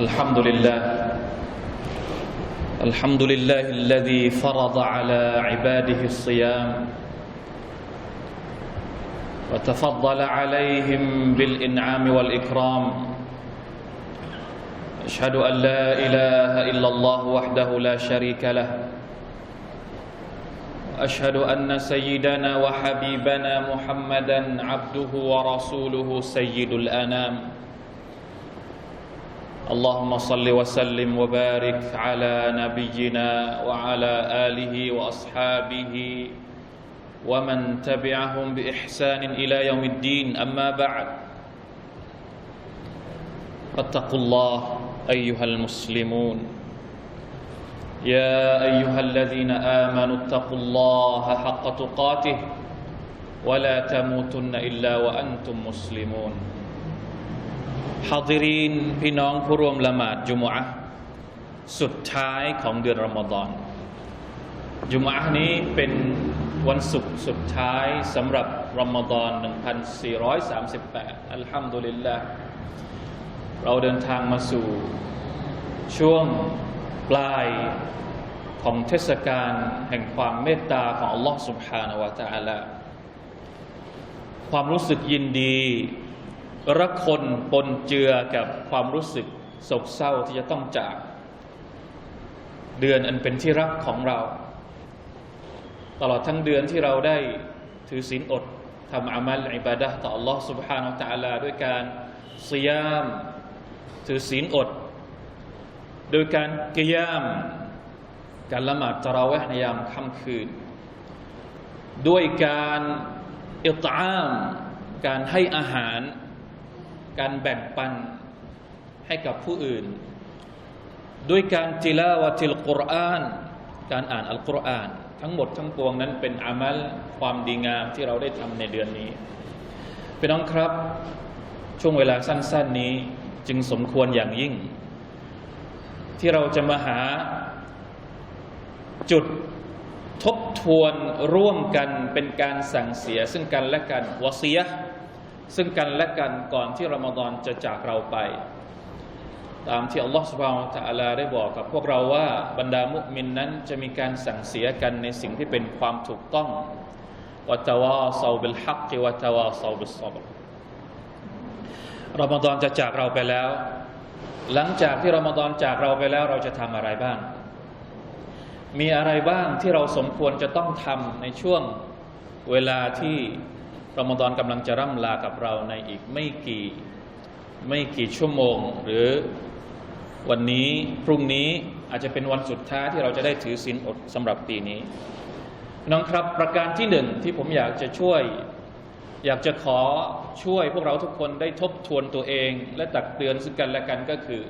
الحمد لله. الحمد لله الذي فرض على عباده الصيام وتفضل عليهم بالإنعام والإكرام. أشهد أن لا إله إلا الله وحده لا شريك له. أشهد أن سيدنا وحبيبنا محمدا عبده ورسوله سيد الأنام. اللهم صل وسلم وبارك على نبينا وعلى آله وأصحابه ومن تبعهم بإحسان إلى يوم الدين. أما بعد فاتقوا الله أيها المسلمون. يا أيها الذين آمنوا اتقوا الله حق تقاته ولا تموتن إلا وأنتم مسلمون. ฮาดิรีนพี่น้องผู้ร่วมละหมาดจุมอะสุดท้ายของเดือนรอมฎอนจุมอะนี้เป็นวันศุกร์สุดท้ายสำหรับรอมฎอน 1438 อัลฮัมดุลิลลาห์เราเดินทางมาสู่ช่วงปลายของเทศกาลแห่งความเมตตาของอัลลอฮ์ سبحانه และ تعالى ความรู้สึกยินดี รักคนปนเจือกับความรู้สึกโศกเศร้าที่จะต้องจาก เดือนอันเป็นที่รักของเรา ตลอดทั้งเดือนที่เราได้ถือศีลอดทำอามัลอิบาดะต่อ Allah سبحانه และ تعالى ด้วยการสยาม ถือศีลอด โดยการกิยาม การละหมาดตะเราะเวห์ในยามค่ำคืน ด้วยการอิตอาม การให้อาหาร การแบ่งปันให้กับผู้อื่น ด้วยการจิลาวะติลกุรอานการอ่านอัลกุรอาน ทั้งหมดทั้งปวงนั้นเป็นอามัลความดีงามที่เราได้ทำในเดือนนี้พี่น้องครับ ช่วงเวลาสั้น ๆนี้จึงสมควรอย่างยิ่ง ที่เราจะมาหาจุดทบทวนร่วมกันเป็นการสั่งเสียซึ่งกันและกันวะเซีย ซึ่งกันและกันก่อนที่รอมฎอนจะจากเราไป ตามที่อัลลอฮฺสุบฮานตะอาลาได้บอกกับพวกเราว่าบรรดามุมินนั้นจะมีการสั่งเสียกันในสิ่งที่เป็นความถูกต้องวะตาวาซาบิลฮักวะตาวาซาบิลซับรรอมฎอนจะจากเราไปแล้ว หลังจากที่รอมฎอนจากเราไปแล้วเราจะทำอะไรบ้าง มีอะไรบ้างที่เราสมควรจะต้องทำในช่วงเวลาที่ รอมฎอนกำลังจะร่ำลากับเราในอีกไม่กี่ไม่กี่ชั่วโมง หรือวันนี้พรุ่งนี้อาจจะเป็นวันสุดท้ายที่เราจะได้ถือศีลอดสำหรับปีนี้น้องครับประการที่หนึ่งที่ผมอยากจะช่วย อยากจะขอช่วยพวกเราทุกคนได้ทบทวนตัวเอง และตักเตือนซึ่งกันและกันก็คือ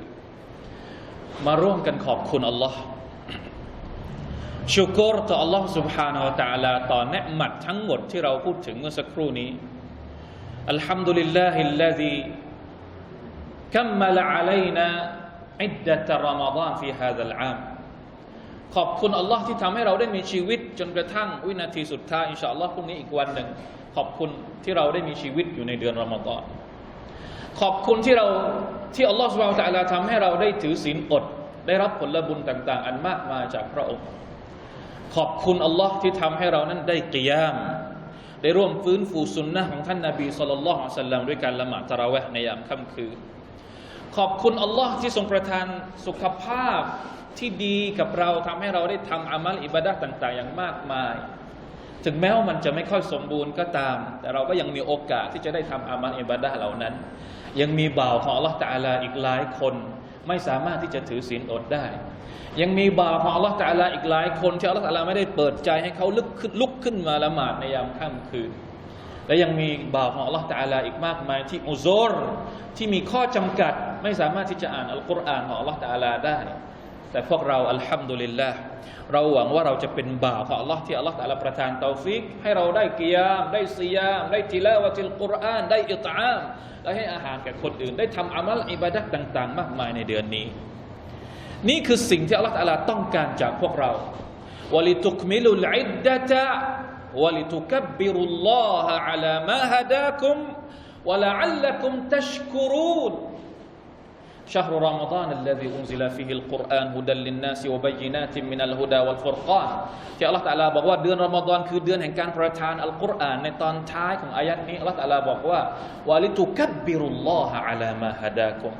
มาร่วมกันขอบคุณอัลลอฮ์ ชุกรต่อ Allah سبحانه และ تعالى ต่อเนืมัดทั้งหมดที่เราพูดถึงเมื่อสักครู่นี้อัลฮัมดุลิลลาฮิลลาฮิคัมมะลอะลัยนาอิดดะตะรอมฎานฟีฮาซัลอามขอบคุณอัลลอฮ์ที่ทำให้เราได้มีชีวิต จนกระทั่งวินาทีสุดท้ายอินชาอัลลอฮ์พรุ่งนี้อีกวันหนึ่งขอบคุณที่เราได้มีชีวิตอยู่ในเดือนรอมฎอนขอบคุณที่เราที่อัลลอฮ์สุบฮานตะอาลาทำให้เราได้ถือศีลอด ได้รับผลบุญต่าง ๆ อันมากมายจากพระองค์ ขอบคุณอัลลอฮ์ที่ทำให้เรานั้นได้กิยาม ได้ร่วมฟื้นฟูสุนนะของท่านนาบีสุลต่านละฮ์สัลลัมด้วยการละหมาดตะราะเวห์ในยามค่ำคืนขอบคุณอัลลอฮ์ที่ทรงประทานสุขภาพที่ดีกับเราทำให้เราได้ทำอามัลอิบาดะต่าง ๆ อย่างมากมาย ถึงแม้ว่ามันจะไม่ค่อยสมบูรณ์ก็ตาม แต่เราก็ยังมีโอกาสที่จะได้ทำอามัลอิบาดะเหล่านั้น ยังมีบ่าวของอัลลอฮ์ตะอาลาอีกหลายคน ไม่สามารถที่จะถือศีลอดได้ ยังมีบาปของอัลลอฮฺตะอาลาอีกหลายคนที่อัลลอฮฺตะอาลาไม่ได้เปิดใจให้เขาลุกขึ้นลุกขึ้นมาละหมาดในยามค่ำคืน และยังมีบาปของอัลลอฮฺตะอาลาอีกมากมายที่อุซรที่มีข้อจำกัด ไม่สามารถที่จะอ่านอัลกุรอานของอัลลอฮฺตะอาลาได้ แต่พวกเราอัลฮัมดุลิลลาห์เราหวังว่าเราจะเป็นบ่าวของอัลลอฮ์ที่อัลลอฮ์ตะอาลาประทานเตาฟิก ให้เราได้กิยาม ได้ซิยาม ได้ติลาวะติลกุรอาน ได้อิตอาม และให้อาหารแก่คนอื่น ได้ทำอามัลอิบาดะต่าง ๆ มากมายในเดือนนี้ นี่คือสิ่งที่อัลลอฮ์ตะอาลาต้องการจากพวกเราวะลิตุกมิลุลอิดดะตะวะลิตุกับบบิรุลลอฮะอะลามาฮะดาคุมวะละอัลลักุมตัชกุรูน شهر رمضان الذي أنزل فيه القرآن هدى للناس وبينات من الهدى والفرقان ที่อัลลอฮฺตะอาลาบอกว่าเดือนรอมฎอนคือเดือนแห่งการประทานอัลกุรอานในตอนท้ายของอายัดนี้อัลลอฮฺตะอาลาบอกว่าวาลิตุกับบบิรุลลอฮะอะลามาฮะดากุม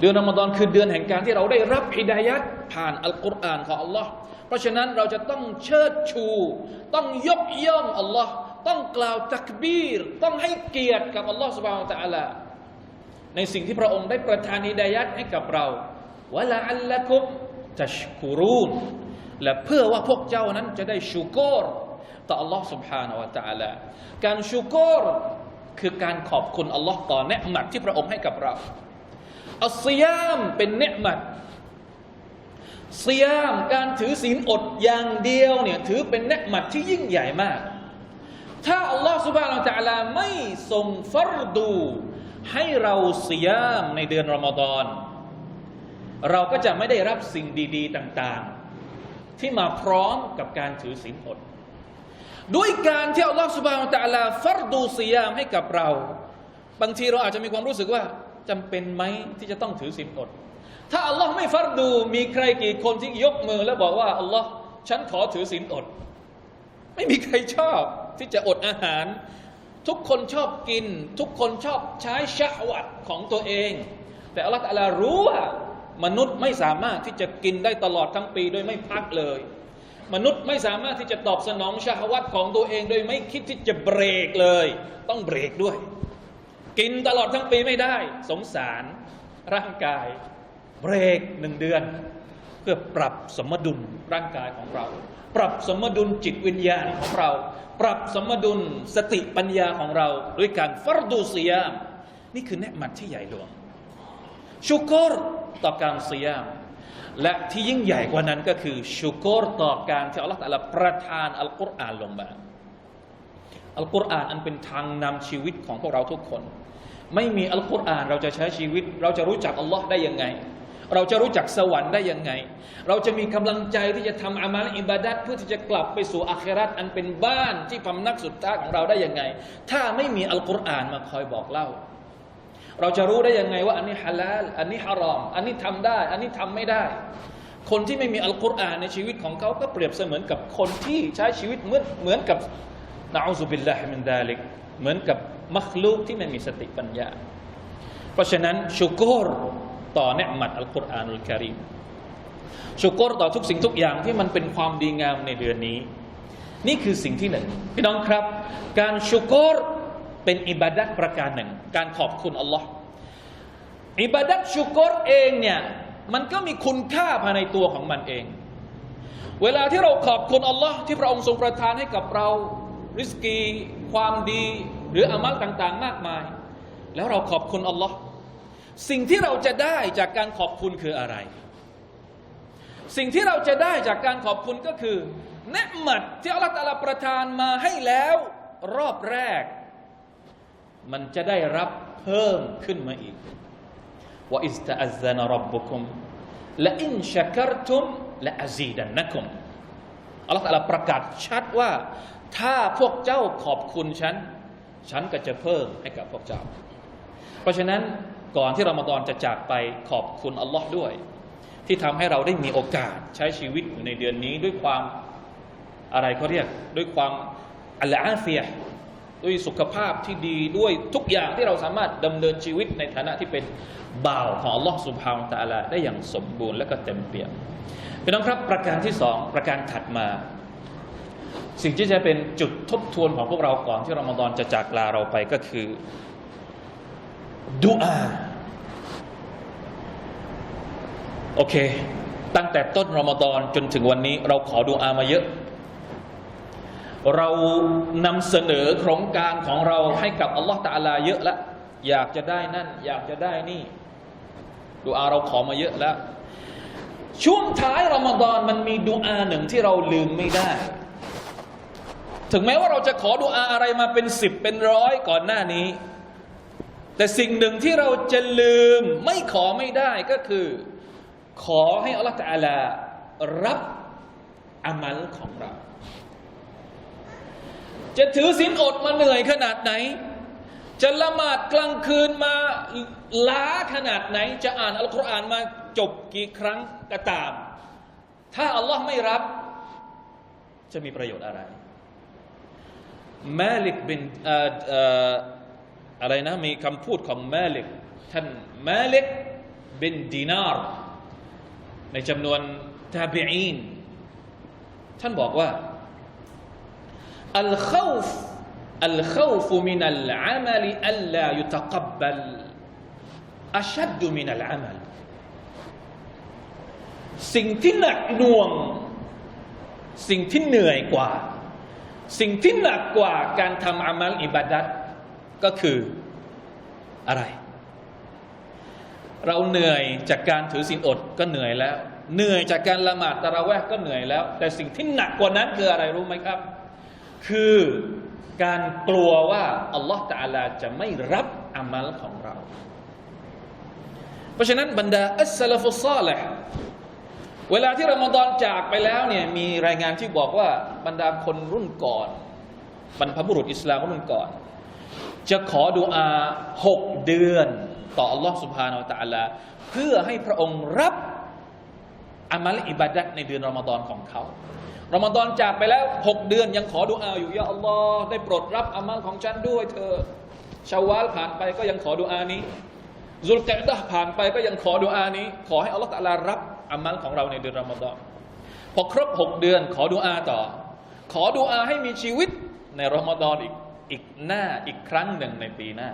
เดือนรอมฎอนคือเดือนแห่งการที่เราได้รับฮิดายัดผ่านอัลกุรอานของอัลลอฮ์เพราะฉะนั้นเราจะต้องเชิดชู ต้องยกย่องอัลลอฮ์ต้องกล่าวตักบีร ต้องให้เกียรติกับอัลลอฮ์สุบฮานะฮูวะตะอาลา ในสิ่งที่พระองค์ได้ประทานฮิดายัดให้กับเราวะละอัลละกุมตัชกุรูนและเพื่อว่าพวกเจ้านั้นจะได้ชูกรต่อ Allah سبحانه และ تعالى การชูกรคือการขอบคุณ Allah ต่อเนืหมัดที่พระองค์ให้กับเรา อัสยามเป็นเนืหมัดสยามการถือศีลอดอย่างเดียวเนี่ยถือเป็นเนืหมัดที่ยิ่งใหญ่มาก ถ้าอัลลอฮ์ سبحانه และ تعالى ไม่ทรงฟัรดู ให้เราเสียมในเดือนรอมฎอนเราก็จะไม่ได้รับสิ่งดี ๆ ต่างๆ ที่มาพร้อมกับการถือศีลอด ด้วยการที่อัลลอฮฺสุบฮานตะลาฟัรดูสียามให้กับเรา บางทีเราอาจจะมีความรู้สึกว่าจำเป็นไหมที่จะต้องถือศีลอด ถ้าอัลลอฮ์ไม่ฟัรดูมีใครกี่คนที่ยกมือแล้วบอกว่าอัลลอฮ์ฉันขอถือศีลอด ไม่มีใครชอบที่จะอดอาหาร ทุกคนชอบกิน ทุกคนชอบใช้ชาวัตของตัวเอง แต่อัลลอฮฺตะลารู้ว่ามนุษย์ไม่สามารถที่จะกินได้ตลอดทั้งปีโดยไม่พักเลย มนุษย์ไม่สามารถที่จะตอบสนองชาวัตของตัวเอง โดยไม่คิดที่จะเบรกเลย ต้องเบรกด้วย กินตลอดทั้งปีไม่ได้ สงสารร่างกาย เบรกหนึ่งเดือน เพื่อปรับสมดุลร่างกายของเรา ปรับสมดุลจิตวิญญาณของเรา ปรับสมดุลสติปัญญาของเรา ด้วยการฟัรดูซียาม นี่คือเนหมัดที่ใหญ่หลวง ชุกรต่อการซียาม และที่ยิ่งใหญ่กว่านั้นก็คือ ชุกรต่อการที่อัลลอฮฺตะอาลประทานอัลกุรอานลงมาอัลกุรอานอันเป็นทางนำชีวิตของพวกเราทุกคน ไม่มีอัลกุรอานเราจะใช้ชีวิต เราจะรู้จักอัลลอฮ์ได้ยังไง เราจะรู้จักสวรรค์ได้ยังไง เราจะมีกำลังใจที่จะทำอามัลอิบาดัตเพื่อที่จะกลับไปสู่อาคราตอันเป็นบ้านที่พำนักสุดท้ายของเราได้ยังไง ถ้าไม่มีอัลกุรอานมาคอยบอกเล่า เราจะรู้ได้ยังไงว่าอันนี้ฮาลาลอันนี้ฮารอม อันนี้ทำได้ อันนี้ทำไม่ได้ คนที่ไม่มีอัลกุรอานในชีวิตของเขาก็เปรียบเสมือนกับคนที่ใช้ชีวิตเหมือนเหมือนกับนะอูซุบิลลาฮิมินดาลิกเหมือนกับมัคลูกที่ไม่มีสติปัญญา เพราะฉะนั้นชุกร ต่อเนืหมัดอัลกุรอานุลกิริมชุกรต่อทุกสิ่งทุกอย่างที่มันเป็นความดีงามในเดือนนี้ นี่คือสิ่งที่หนึ่งพี่น้องครับ การชุกรเป็นอิบาดัตประการหนึ่ง การขอบคุณอัลลอฮ์อิบาดัตชุกรเองเนี่ยมันก็มีคุณค่าภายในตัวของมันเอง เวลาที่เราขอบคุณอัลลอฮ์ที่พระองค์ทรงประทานให้กับเราริสกี ความดี หรืออามัลต่าง ๆ มากมาย แล้วเราขอบคุณอัลลอฮ์ สิ่งที่เราจะได้จากการขอบคุณคืออะไร สิ่งที่เราจะได้จากการขอบคุณก็คือเนืหมัดที่อัลลอฮฺตาลประทานมาให้แล้วรอบแรก มันจะได้รับเพิ่มขึ้นมาอีกว่าอิสตาอัซนะรับบุคุมและอินชักรตุมและอาซีดันนะคุมอัลลอฮฺตาลประกาศชัดว่า ถ้าพวกเจ้าขอบคุณฉัน ฉันก็จะเพิ่มให้กับพวกเจ้า เพราะฉะนั้น ก่อนที่รอมฎอนจะจากไปขอบคุณอัลลอฮ์ด้วย ที่ทำให้เราได้มีโอกาสใช้ชีวิตอยู่ในเดือนนี้ด้วยความอะไรเขาเรียก ด้วยความอัลอาเฟียด้วยสุขภาพที่ดีด้วยทุกอย่างที่เราสามารถดำเนินชีวิตในฐานะที่เป็นบ่าวของอัลลอฮ์สุบฮาวตะอาลาได้อย่างสมบูรณ์และก็เต็มเปี่ยมพี่น้องครับประการที่สองประการถัดมา สิ่งที่จะเป็นจุดทบทวนของพวกเราก่อนที่รอมฎอนจะจากลาเราไปก็คือดุอา โอเค ตั้งแต่ต้นรอมฎอนจนถึงวันนี้ เราขอดุอามาเยอะ เรานำเสนอโครงการของเราให้กับอัลลอฮฺตะอาลาเยอะแล้วอยากจะได้นั่น อยากจะได้นี่ดุอาเราขอมาเยอะแล้ว ช่วงท้ายรอมฎอนมันมีดุอาหนึ่งที่เราลืมไม่ได้ ถึงแม้ว่าเราจะขอดุอาอะไรมาเป็นสิบเป็นร้อยก่อนหน้านี้ แต่สิ่งหนึ่งที่เราจะลืมไม่ขอไม่ได้ก็คือ ขอให้อัลลอฮฺอาลารับอามัลของเรา จะถือศีลอดมาเหนื่อยขนาดไหน จะละหมาดกลางคืนมาล้าขนาดไหน จะอ่านอัลกุรอานมาจบกี่ครั้งก็ตาม ถ้าอัลลอฮ์ไม่รับ จะมีประโยชน์อะไรมาลิกบินเอ่อเอ่ออะไรนะมีคำพูดของมาลิกท่านมาลิกบินดีนาร์ ในจำนวนทาบิอีนท่านบอกว่าอัลขาวฟอัลขาวฟมินัลอามัลอัลลายุตกับบัลอัชัดมินัลอามัลสิ่งที่หนักหน่วง สิ่งที่เหนื่อยกว่า สิ่งที่หนักกว่าการทำอามัลอิบาดัตก็คืออะไร เราเหนื่อยจากการถือศีลอดก็เหนื่อยแล้ว เหนื่อยจากการละหมาดตะเราะแวห์ก็เหนื่อยแล้ว แต่สิ่งที่หนักกว่านั้นคืออะไรรู้ไหมครับ คือการกลัวว่าอัลลอฮฺตาลาจะไม่รับอามัลของเรา เพราะฉะนั้นบรรดาอัสซาลฟุซซาลห์เวลาที่รอมฎอนจากไปแล้วเนี่ยมีรายงานที่บอกว่าบรรดาคนรุ่นก่อน บรรพบุรุษอิสลามรุ่นก่อน จะขอดุอาหกเดือน ต่ออัลลอฮ์สุบฮานาอัลตะอาลาเพื่อให้พระองค์รับอามัลอิบาดัตในเดือนรอมฎอนของเขารอมฎอนจากไปแล้วหกเดือนยังขอดุอาอยู่ยาอัลลอฮ์ได้โปรดรับอามัลของฉันด้วยเธอชาวาลผ่านไปก็ยังขอดุอานี้ซุลกะดะผ่านไปก็ยังขอดุอานี้ ขอให้อัลลอฮ์ตะลารับอามัลของเราในเดือนรอมฎอนพอครบหกเดือนขอดุอาต่อ ขอดุอาให้มีชีวิตในรอมฎอนอีกอีกหน้าอีกครั้งหนึ่งในปีหน้า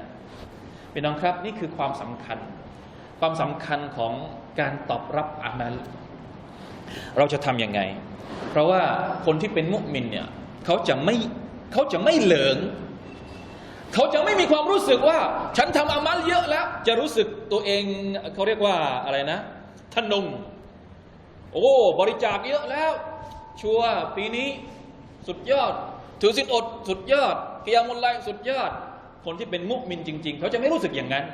พี่น้องครับนี่คือความสำคัญ ความสำคัญของการตอบรับอามัลเราจะทำยังไง เพราะว่าคนที่เป็นมุสลิมเนี่ยเขาจะไม่เขาจะไม่เหลิงเขาจะไม่มีความรู้สึกว่า ฉันทำอามัลเยอะแล้ว จะรู้สึกตัวเองเขาเรียกว่าอะไรนะทนงโอ้บริจาคเยอะแล้ว ชัวปีนี้สุดยอด ถือสินอดสุดยอดกิยามุลไลสุดยอด คนที่เป็นมุมินจริง ๆ เขาจะไม่รู้สึกอย่างนั้น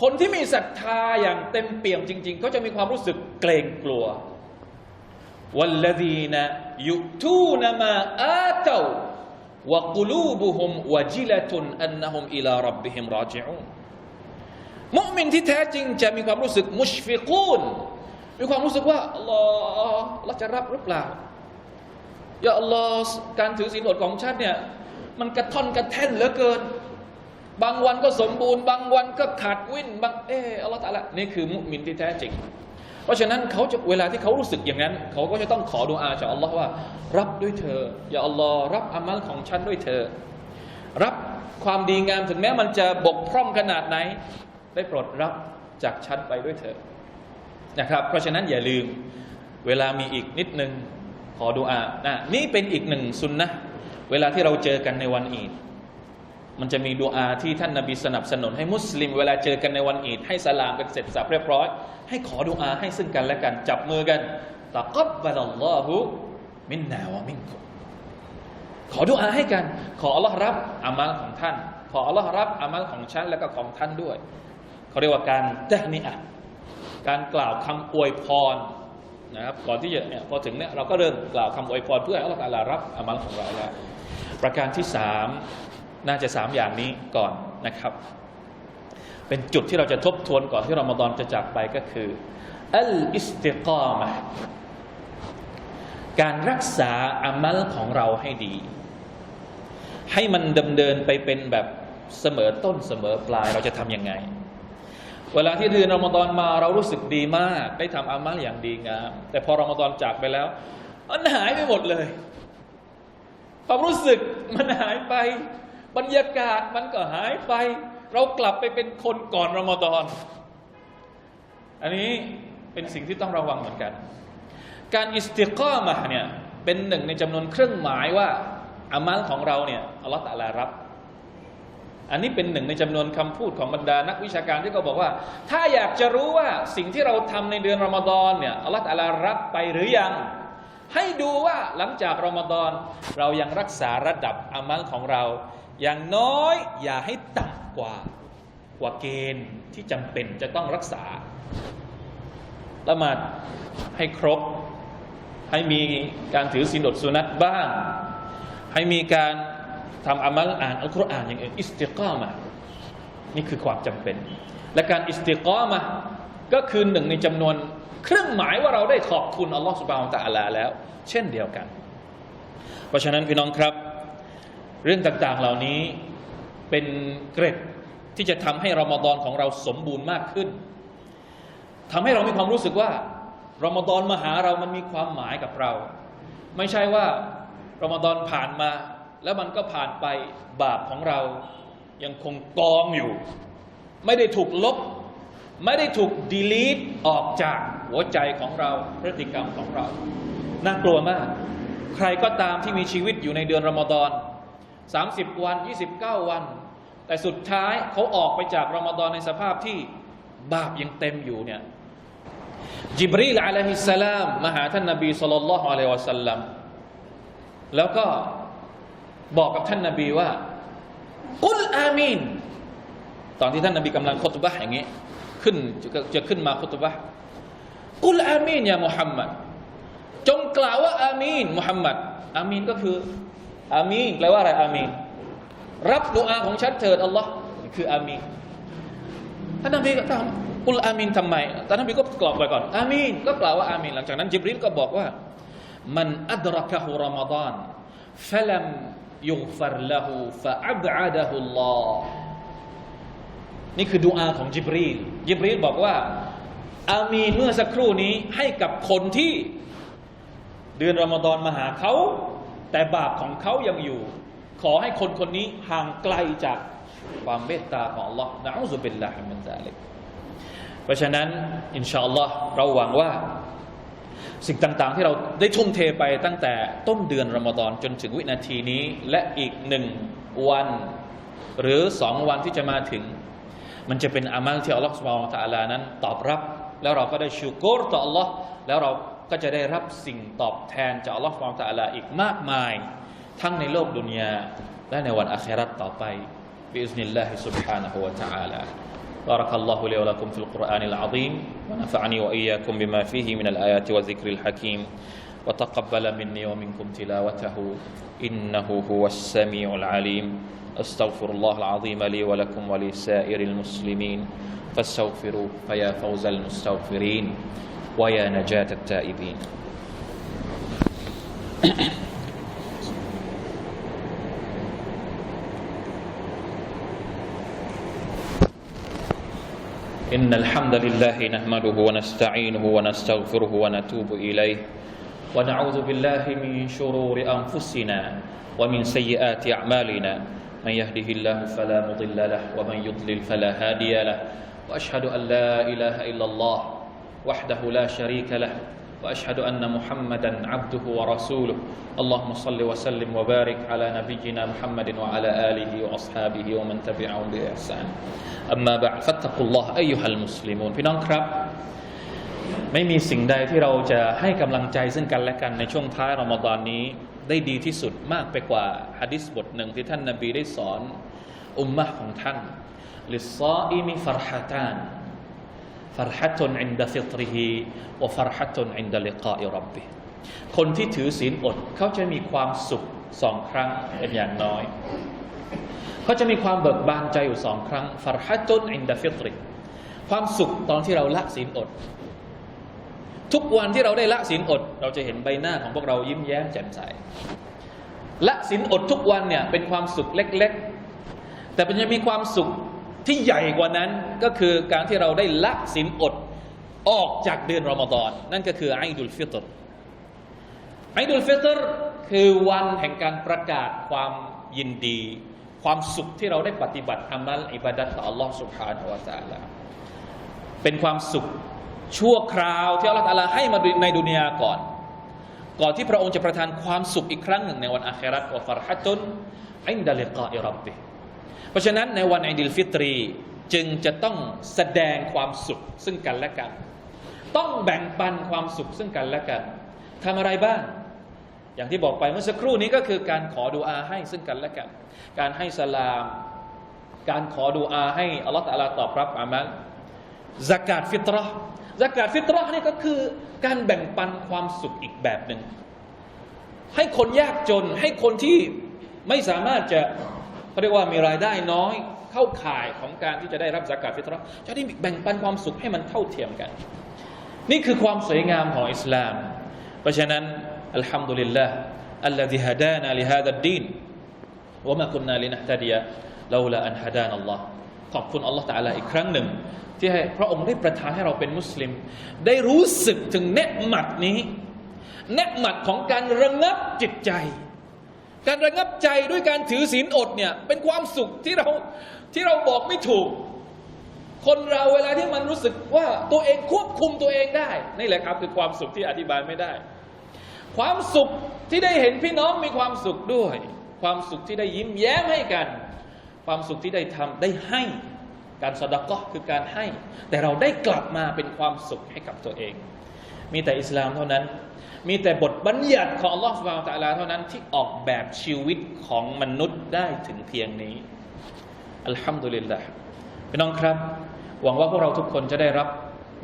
คนที่มีศรัทธาอย่างเต็มเปี่ยมจริง ๆ เขาจะมีความรู้สึกเกรงกลัววัลลดีนะยุตูนมาอาตาวกลูบุฮุมวจิลตุนอันนุมอิลารับบิฮิมราจิอูนมุมินที่แท้จริงจะมีความรู้สึกมุชฟิกูนมีความรู้สึกว่าอัลลอฮ์เราจะรับหรือเปล่ายาอัลลอฮ์การถือศีลอดของฉันเนี่ย มันกระท่อนกระแท่นเหลือเกิน บางวันก็สมบูรณ์ บางวันก็ขาดวิ่นบางเอออัลลอฮ์ตะละนี่คือมุมินที่แท้จริง เพราะฉะนั้นเขาจะเวลาที่เขารู้สึกอย่างนั้น เขาก็จะต้องขอดุอาจากอัลลอฮ์ว่า รับด้วยเธอ อย่าอัลลอฮ์รับอามัลของฉันด้วยเธอ รับความดีงามถึงแม้มันจะบกพร่องขนาดไหน ได้โปรดรับจากฉันไปด้วยเถอนะครับเพราะฉะนั้นอย่าลืมเวลามีอีกนิดนึงขอดุอานะนี่เป็นอีกหนึ่งสุนนะ เวลาที่เราเจอกันในวันอีดมันจะมีดุอาที่ท่านนาบีสนับสนุนให้มุสลิม เวลาเจอกันในวันอีดให้สลามกันเสร็จสับเรียบร้อย ให้ขอดุอาให้ซึ่งกันและกันจับมือกันตะกับบัลลอฮุมินนาวะมินกุขอดุอาให้กัน ขออัลลอฮ์รับอามัลของท่าน ขออัลลอฮ์รับอามัลของฉันและก็ของท่านด้วยเขาเรียกว่าการตะนีอะการกล่าวคำอวยพรนะครับก่อนที่จะเนี่ยพอถึงเนี่ยเราก็เริ่มกล่าวคำอวยพรเพื่อให้อัลลอฮฺตะอาลารับอามัลของเราแล้ว ประการที่สามน่าจะสามอย่างนี้ก่อนนะครับ เป็นจุดที่เราจะทบทวนก่อนที่รามาดอนจะจากไปก็คืออัลอิสติกามะการรักษาอามัลของเราให้ดี ให้มันดำเนินไปเป็นแบบเสมอต้นเสมอปลายเราจะทำยังไง เวลาที่เดือนรอมฎอนมาเรารู้สึกดีมาก ได้ทำอามัลอย่างดีงาม แต่พอรอมฎอนจากไปแล้วมันหายไปหมดเลย ความรู้สึก มันหายไป บรรยากาศมันก็หายไป เรากลับไปเป็นคนก่อนรอมฎอน อันนี้เป็นสิ่งที่ต้องระวังเหมือนกัน การอิสติกามะเนี่ยเป็นหนึ่งในจำนวนเครื่องหมายว่าอามัลของเราเนี่ยอัลลอฮฺตะลารับ อันนี้เป็นหนึ่งในจำนวนคำพูดของบรรดานักวิชาการที่เขาบอกว่า ถ้าอยากจะรู้ว่าสิ่งที่เราทำในเดือนรอมฎอนเนี่ยอัลลอฮฺตะลารับไปหรือยัง ให้ดูว่าหลังจากรอมฎอนเรายังรักษาระดับอามัลของเรา อย่างน้อยอย่าให้ต่ำกว่ากว่าเกณฑ์ที่จำเป็นจะต้องรักษาละหมาดให้ครบ ให้มีการถือศีลอดสุนัตบ้าง ให้มีการทำอามัลอ่านอัลกุรอานอย่างอื่นอิสติกามะนี่คือความจำเป็น และการอิสติกามะก็คือหนึ่งในจำนวน เครื่องหมายว่าเราได้ขอบคุณอัลลอฮฺสุบฮานตะอาลาแล้ว เช่นเดียวกัน เพราะฉะนั้นพี่น้องครับ เรื่องต่างๆเหล่านี้เป็นเกร็ดที่จะทำให้รอมฎอนของเราสมบูรณ์มากขึ้นทำให้เรามีความรู้สึกว่ารอมฎอนมาหาเรามันมีความหมายกับเรา ไม่ใช่ว่ารอมฎอนผ่านมา แล้วมันก็ผ่านไปบาปของเรายังคงกองอยู่ ไม่ได้ถูกลบ ไม่ได้ถูกดีลีทออกจาก หัวใจของเราพฤติกรรมของเรา น่ากลัวมาก ใครก็ตามที่มีชีวิตอยู่ในเดือนรอมฎอน30 วัน 29 วัน แต่สุดท้ายเขาออกไปจากรอมฎอนในสภาพที่บาปยังเต็มอยู่เนี่ยจิบรีลอะลัยฮิสสลามมาหาท่านนบีสุลต่านละฮ์อะลัยวะสัลลัมแล้วก็บอกกับท่านนบีว่ากุลอามีนตอนที่ท่านนบีกำลังคุตบะอย่างนี้ ขึ้นจะจะขึ้นมาคุตบะ กุลอามีนยามุฮัมมัดจงกล่าวว่าอามีนมุฮัมมัดอามีนก็คืออามีนแปลว่าอะไรอามีนรับดุอาของฉันเถิดอัลลอฮ์คืออามีนท่านนบีก็ถามกุลอามีนทำไมท่านนบีก็กล่าวไปก่อนอามีนก็กล่าวว่าอามีนหลังจากนั้นจิบรีลก็บอกว่ามันอัดรักะฮุรอมฎานฟะลัมยุกฟัรละหูฟะอับอาดะฮุลลอฮ์นี่คือดุอาของจิบรีลจิบรีลบอกว่า อามีเมื่อสักครู่นี้ให้กับคนที่เดือนรอมฎอนมาหาเขา แต่บาปของเขายังอยู่ ขอให้คนคนนี้ห่างไกลจากความเมตตาของ Allah นะอูซุบิลลาฮิมินซาลิกเพราะฉะนั้น อินชาอัลลอฮ์เราหวังว่า สิ่งต่างๆ ที่เราได้ทุ่มเทไปตั้งแต่ต้นเดือนรอมฎอนจนถึงวินาทีนี้ และอีกหนึ่งวัน หรือสองวันที่จะมาถึง มันจะเป็นอามัลที่อัลลอฮฺสุบฮานะตะอาลานั้น ตอบรับ แล้วเราก็ได้ชูกรต่ออัลลอฮ์แล้วเราก็จะได้รับสิ่งตอบแทนจากอัลลอฮฺสุบฮานะตะอาลาอีกมากมาย ทั้งในโลกดุนยา และในวันอาคราตต่อไปบิอิสนิลลาฮิ سبحانه และ تعالى بارك الله لي ولكم في القرآن العظيم ونفعني وإياكم بما فيه من الآيات والذكر الحكيم وتقبل مني ومنكم تلاوته إنه هو السميع العليم أستغفر الله العظيم لي ولكم ولسائر المسلمين فاستغفروه فيا فوز المستغفرين ويا نجاة التائبين. إن الحمد لله نحمده ونستعينه ونستغفره ونتوب إليه. ونعوذ بالله من شرور أنفسنا ومن سيئات أعمالنا. من يهده الله فلا مضل له ومن يضلل فلا هادي له. وأشهد أن لا إله إلا الله وحده لا شريك له وأشهد أن محمدا عبده ورسوله. اللهم صل وسلم وبارك على نبينا محمد وعلى آله وأصحابه ومن تبعهم بإحسان. أما بعد فاتقوا الله أيها المسلمون. พี่น้องครับ ไม่มีสิ่งใดที่เราจะให้กำลังใจซึ่งกันและกันในช่วงท้ายรอมฎอนนี้ได้ดีที่สุดมากไปกว่าฮะดิษบทหนึ่งที่ท่านนาบีได้สอนอุมมะของท่าน ลิซาอิมิฟรฮะตานฟรฮะตุนอินดะฟิตริฮีวะฟรฮะตุนอินดะลิกาอิรับบิคนที่ถือศีลอดเขาจะมีความสุขสองครั้งเป็นอย่างน้อย เขาจะมีความเบิกบานใจอยู่สองครั้งฟรฮะตุนอินดะฟิตริความสุขตอนที่เราละศีลอด ทุกวันที่เราได้ละศีลอด เราจะเห็นใบหน้าของพวกเรายิ้มแย้มแจ่มใสละศีลอดทุกวันเนี่ยเป็นความสุขเล็ก ๆ แต่มันจะมีความสุข ที่ใหญ่กว่านั้นก็คือการที่เราได้ละศีลอดออกจากเดือนรอมฎอนนั่นก็คือไอดุลฟิตรไอดุลฟิตรคือวันแห่งการประกาศความยินดี ความสุขที่เราได้ปฏิบัติอามัลอิบาดัตต่อ Allah سبحانه และ تعالى เป็นความสุขชั่วคราวที่อัลลอฮฺตะอาลาให้มาในดุนยาก่อน ก่อนที่พระองค์จะประทานความสุขอีกครั้งหนึ่งในวันอาคราตวะฟารฮัตุนอินดะลิกาอิรับบิ เพราะฉะนั้นในวันอิดิลฟิตรี จึงจะต้องแสดงความสุขซึ่งกันและกัน ต้องแบ่งปันความสุขซึ่งกันและกันทำอะไรบ้าง อย่างที่บอกไปเมื่อสักครู่นี้ก็คือการขอดูอาให้ซึ่งกันและกัน การให้สลาม การขอดูอาให้อัลลอฮฺตาลาตอบรับอามัลสกาดฟิตรห์สกาดฟิตรห์นี่ก็คือการแบ่งปันความสุขอีกแบบหนึ่งให้คนยากจนให้คนที่ไม่สามารถจะ เขาเรียกว่ามีรายได้น้อยเข้าข่ายของการที่จะได้รับสกาดฟิตรห์จะได้แบ่งปันความสุขให้มันเท่าเทียมกัน นี่คือความสวยงามของอิสลาม เพราะฉะนั้นอัลฮัมดุลิลลาห์อัลลอฮิฮะดานาลิฮาดัดดีนวะมะกุนนาลินะฮ์ตะดียะลาลาอันฮะดานัลลอฮ์ขอบคุณอัลลอฮ์ตะอาลาอีกครั้งหนึ่ง ที่ให้พระองค์ได้ประทานให้เราเป็นมุสลิม ได้รู้สึกถึงเนืหมัดนี้เนืหมัดของการระงับจิตใจ การระงับใจด้วยการถือศีลอดเนี่ยเป็นความสุขที่เราที่เราบอกไม่ถูก คนเราเวลาที่มันรู้สึกว่าตัวเองควบคุมตัวเองได้ นี่แหละครับคือความสุขที่อธิบายไม่ได้ ความสุขที่ได้เห็นพี่น้องมีความสุขด้วย ความสุขที่ได้ยิ้มแย้มให้กัน ความสุขที่ได้ทำได้ให้การสดก็คือการให้ แต่เราได้กลับมาเป็นความสุขให้กับตัวเอง มีแต่อิสลามเท่านั้น มีแต่บทบัญญัติของอัลลอฮฺสุบานตะลาเท่านั้นที่ออกแบบชีวิตของมนุษย์ได้ถึงเพียงนี้อัลฮัมดุลิลละพี่น้องครับ หวังว่าพวกเราทุกคนจะได้รับ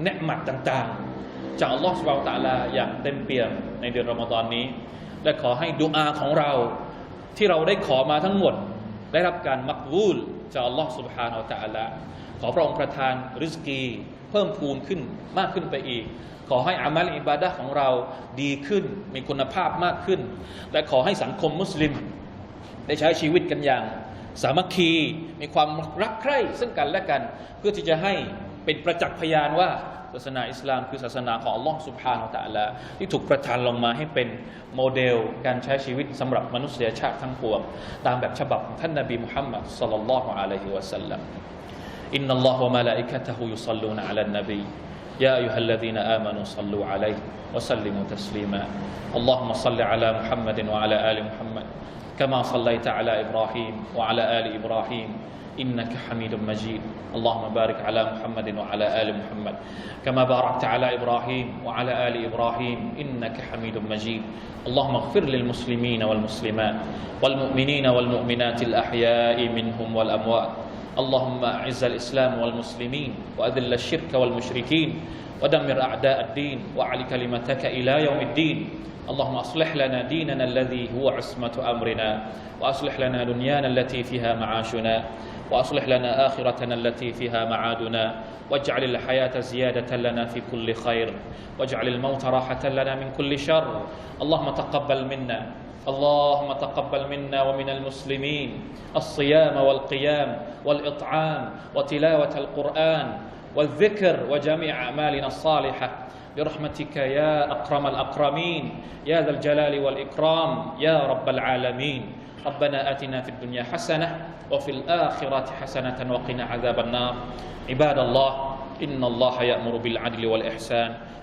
เนืหมัดต่างๆ จากอัลลอฮฺสุบานตะลาอย่างเต็มเปี่ยมในเดือนรอมฎอนนี้ และขอให้ดุอาของเราที่เราได้ขอมาทั้งหมด ได้รับการมักวูลจากอัลลอฮฺสุบฮานอัลตะลาขอพระองค์ประทานริสกี เพิ่มพูนขึ้นมากขึ้นไปอีก ขอให้อามัลอิบาดะของเราดีขึ้น มีคุณภาพมากขึ้น และขอให้สังคมมุสลิม ได้ใช้ชีวิตกันอย่าง สามัคคี มีความรักใคร่ซึ่งกันและกัน เพื่อที่จะให้เป็นประจักษ์พยานว่าศาสนาอิสลามคือศาสนาของอัลลอฮ์สุบฮานาตะละที่ถูกประทานลงมาให้เป็นโมเดลการใช้ชีวิตสำหรับมนุษยชาติทั้งปวง ตามแบบฉบับของท่านนบีมุฮัมมัดสัลลัลลอฮุอะลัยฮิวะสัลลัมอินนัลลอฮฺวะมะลาอิกะตะฮุยุศ็อลลูนอะลันนบี يا أيها الذين آمنوا صلوا عليه وسلموا تسليما. اللهم صل على محمد وعلى آل محمد كما صليت على إبراهيم وعلى آل إبراهيم. إنك حميد مجيد. اللهم بارك على محمد وعلى آل محمد كما باركت على إبراهيم وعلى آل إبراهيم. إنك حميد مجيد. اللهم اغفر للمسلمين والمسلمات والمؤمنين والمؤمنات الأحياء منهم والأموات. اللهم أعز الإسلام والمسلمين وأذل الشرك والمشركين ودمر أعداء الدين وعلي كلمتك إلى يوم الدين. اللهم أصلح لنا ديننا الذي هو عصمة أمرنا وأصلح لنا دنيانا التي فيها معاشنا وأصلح لنا آخرتنا التي فيها معادنا واجعل الحياة زيادة لنا في كل خير واجعل الموت راحة لنا من كل شر. اللهم تقبل منا. اللهم تقبل منا ومن المسلمين الصيام والقيام والإطعام وتلاوة القرآن والذكر وجميع أعمالنا الصالحة. برحمتك يا أكرم الأكرمين يا ذا الجلال والإكرام يا رب العالمين. ربنا آتنا في الدنيا حسنة وفي الآخرة حسنة وقنا عذاب النار. عباد الله إن الله يأمر بالعدل والإحسان